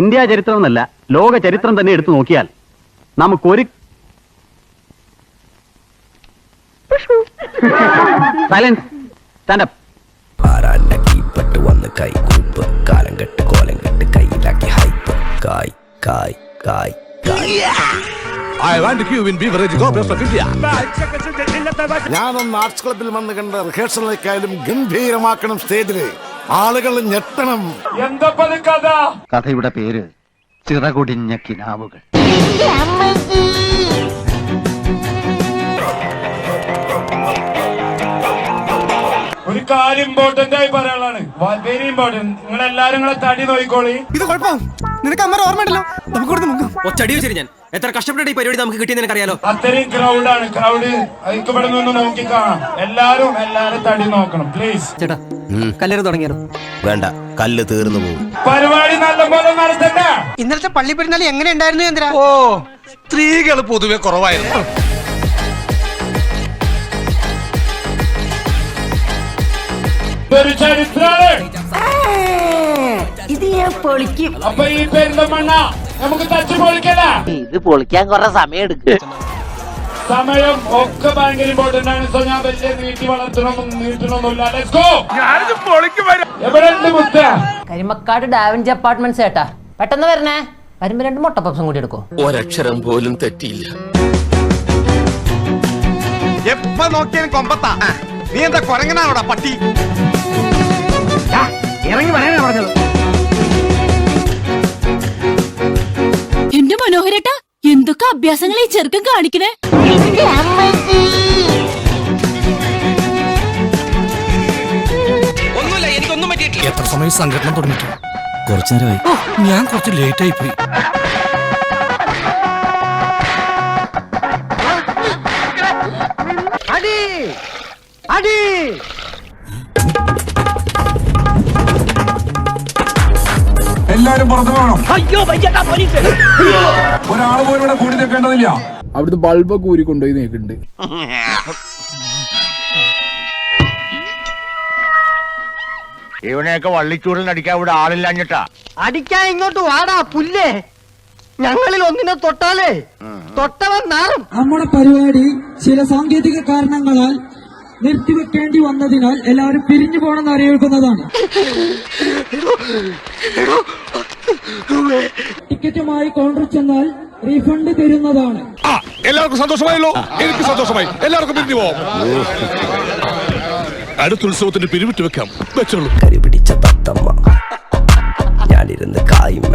India ചരിത്രം എന്നല്ല ലോക ചരിത്രം തന്നെ എടുത്തു നോക്കിയാൽ നമുക്കൊരു സൈലൻസ് സ്റ്റാൻഡപ്പ് ആരാന്റെ കീപ്പട്ട് വന്ന് കൈകൂപ്പ് കാലം കെട്ട് കോലം കെട്ട് കയ്യിലാക്കി ഹൈപ്പ്. കായ് കായ് കായ് കായ്. I want to queue in Beverage. Corporation of India. ഞാനൊന്ന് ആർട്സ് ക്ലബിൽ വന്ന് കണ്ട റിഹേഴ്സലിലേക്കായാലും ഗംഭീരമാക്കണം സ്റ്റേജിൽ. ആളുകൾ ഞെട്ടണം. കഥയുടെ പേര് ചിറകുടിഞ്ഞ കിനാവുകൾ. ഒരു കാര്യം ഇമ്പോർട്ടന്റ് ആയി പറയാനാണ് വെരി ഇമ്പോർട്ടന്റ് നിങ്ങൾ എല്ലാരും നിങ്ങളെ തടി നോക്കിക്കോളി ഇത് കുഴപ്പം. നിനക്ക് അമ്മ ഓർമ്മയുണ്ടല്ലോ. നമുക്ക് കൊടുത്ത് നോക്കാം ഒച്ചടി വെച്ചിരി ഞാൻ. എത്ര കഷ്ടപ്പെട്ട ഈ പരിപാടി നമുക്ക് കിട്ടിയെന്ന് എനിക്കറിയാലോ അത്രയും ക്രൗഡ് ആണ്. ക്രൗഡ് ഇവിടെ നിന്ന് നോക്കി കാണാം. എല്ലാരും എല്ലാരും തടി നോക്കണം പ്ലീസ് ചേട്ടാ കല്ലേറ് തുടങ്ങിയത് വേണ്ട. കല്ല് തീർന്നു പോകും. പരിപാടി നല്ലപോലെ നടത്തണ്ട ഇന്നലത്തെ പള്ളി പെരുന്നാൾ എങ്ങനെ ഉണ്ടായിരുന്നു എന്തിനാ ഓ സ്ത്രീകൾ പൊതുവെ കുറവായിരുന്നു. ഇതൊരു ചരിത്രമാണ് ഇത് ഞാൻ പൊളിക്കും. അപ്പൊ ഈ പെരിന്തമണ്ണ നമുക്ക് തച്ചു പൊളിക്കല. ഇത് പൊളിക്കാൻ കുറെ സമയം എടുക്കും. സമയം ഒക്കെ ഭയങ്കര ഇമ്പോർട്ടന്റ് ആണ്. സോ ഞാൻ വലിയ നീട്ടി വളർത്തണമെന്നും നീട്ടണമെന്നില്ല മുത്ത? കരിമക്കാട് ഡാവിഞ്ചി അപ്പാർട്ട്മെന്റ്സ് ചേട്ടാ പെട്ടെന്ന് വരണേ. വരുമ്പോ രണ്ട് മുട്ട പപ്സും കൂടി എടുക്കോ. ഒരക്ഷരം പോലും തെറ്റിയില്ല. എപ്പ നോക്കിയാലും കൊമ്പത്താ. നീ എന്താ കൊരങ്ങനാണോടാ പട്ടി? ഇറങ്ങി പറയാനാ പറഞ്ഞത്. എന്റെ മനോഹരേട്ടാ എന്തൊക്കെ അഭ്യാസങ്ങൾ ഈ ചെറുക്കൻ കാണിക്കണേ? ഒന്നുമില്ല എനിക്കൊന്നും പറ്റിയിട്ടില്ല. എത്ര സമയം സംഘടന തുടങ്ങിയിട്ട്? കുറച്ചു നേരമായി. ഞാൻ കുറച്ച് ലേറ്റ് ആയി പോയി. എല്ലാരും പുറത്തു പോകണം. ഒരാൾ പോലും ഇവിടെ കൂടി നിൽക്കേണ്ടതില്ല. അവിടുന്ന് ബൾബൊക്കെ ഊരി കൊണ്ടുപോയി നീക്കുന്നുണ്ട്. ഇവനെയൊക്കെ വള്ളിച്ചൂടിൽ അടിക്കാൻ ഇവിടെ ആളില്ലാഞ്ഞിട്ടാ അടിക്കാൻ ഇങ്ങോട്ട് വാടാ പുല്ലേ. ഞങ്ങളിൽ ഒന്നിനെ തൊട്ടാലേ. തൊട്ടവൻ നാറും. നമ്മുടെ പരിപാടി ചില സാങ്കേതിക കാരണങ്ങളാൽ നിർത്തിവെക്കേണ്ടി വന്നതിനാൽ എല്ലാവരും പിരിഞ്ഞു പോകണമെന്ന് അറിയിക്കുന്നതാണ് ടിക്കറ്റുമായി കൗണ്ടർ ചെന്നാൽ റീഫണ്ട് തരുന്നതാണ്. എല്ലാവർക്കും സന്തോഷമായല്ലോ. എനിക്ക് സന്തോഷമായി. എല്ലാവർക്കും പിരിഞ്ഞു പോവാം. അടുത്ത ഉത്സവത്തിന് പിരിവിട്ട് വെക്കാം. വെച്ചോളൂ. കരി പിടിച്ച തത്തമ്മ. ഞാനിരുന്ന് കായ്മ